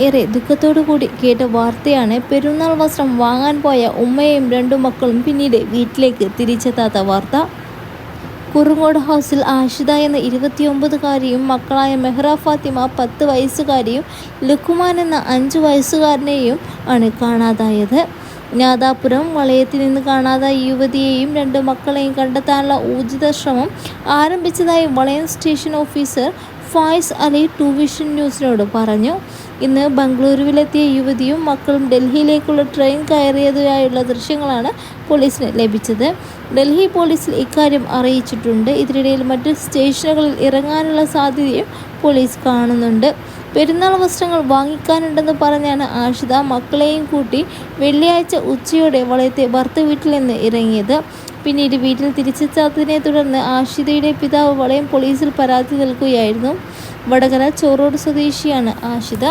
ഏറെ ദുഃഖത്തോടു കൂടി കേട്ട വാർത്തയാണ് പെരുന്നാൾ വസ്ത്രം വാങ്ങാൻ പോയ ഉമ്മയും രണ്ടു മക്കളും പിന്നീട് വീട്ടിലേക്ക് തിരിച്ചെത്താത്ത വാർത്ത. കുറുങ്ങോട് ഹൗസിൽ ആഷിത എന്ന ഇരുപത്തിയൊമ്പതുകാരിയും മക്കളായ മെഹ്റ ഫാത്തിമ പത്ത് വയസ്സുകാരിയും ലുക്കുമാൻ എന്ന അഞ്ച് വയസ്സുകാരനെയും ആണ് കാണാതായത്. നാദാപുരം വളയത്തിൽ നിന്ന് കാണാതായ യുവതിയെയും രണ്ട് മക്കളെയും കണ്ടെത്താനുള്ള ഊർജിത ശ്രമം ആരംഭിച്ചതായി Valayam station officer Faiz Ali two vision ന്യൂസിനോട് പറഞ്ഞു. ഇന്ന് ബംഗളൂരുവിലെത്തിയ യുവതിയും മക്കളും ഡൽഹിയിലേക്കുള്ള ട്രെയിൻ കയറിയതായുള്ള ദൃശ്യങ്ങളാണ് പോലീസിന് ലഭിച്ചത്. ഡൽഹി പോലീസിൽ ഇക്കാര്യം അറിയിച്ചിട്ടുണ്ട്. ഇതിനിടയിൽ മറ്റ് സ്റ്റേഷനുകളിൽ ഇറങ്ങാനുള്ള സാധ്യതയും പോലീസ് കാണുന്നുണ്ട്. പെരുന്നാൾ വസ്ത്രങ്ങൾ വാങ്ങിക്കാനുണ്ടെന്ന് പറഞ്ഞാണ് ആഷിത മക്കളെയും കൂട്ടി വെള്ളിയാഴ്ച ഉച്ചയോടെ വളയത്തെ ഭർത്ത വീട്ടിൽ നിന്ന് ഇറങ്ങിയത്. പിന്നീട് വീട്ടിൽ തിരിച്ചെത്താത്തതിനെ തുടർന്ന് ആഷിതയുടെ പിതാവ് വളയം പോലീസിൽ പരാതി നൽകുകയായിരുന്നു. വടകര ചോറോട് സ്വദേശിയാണ് ആഷിത.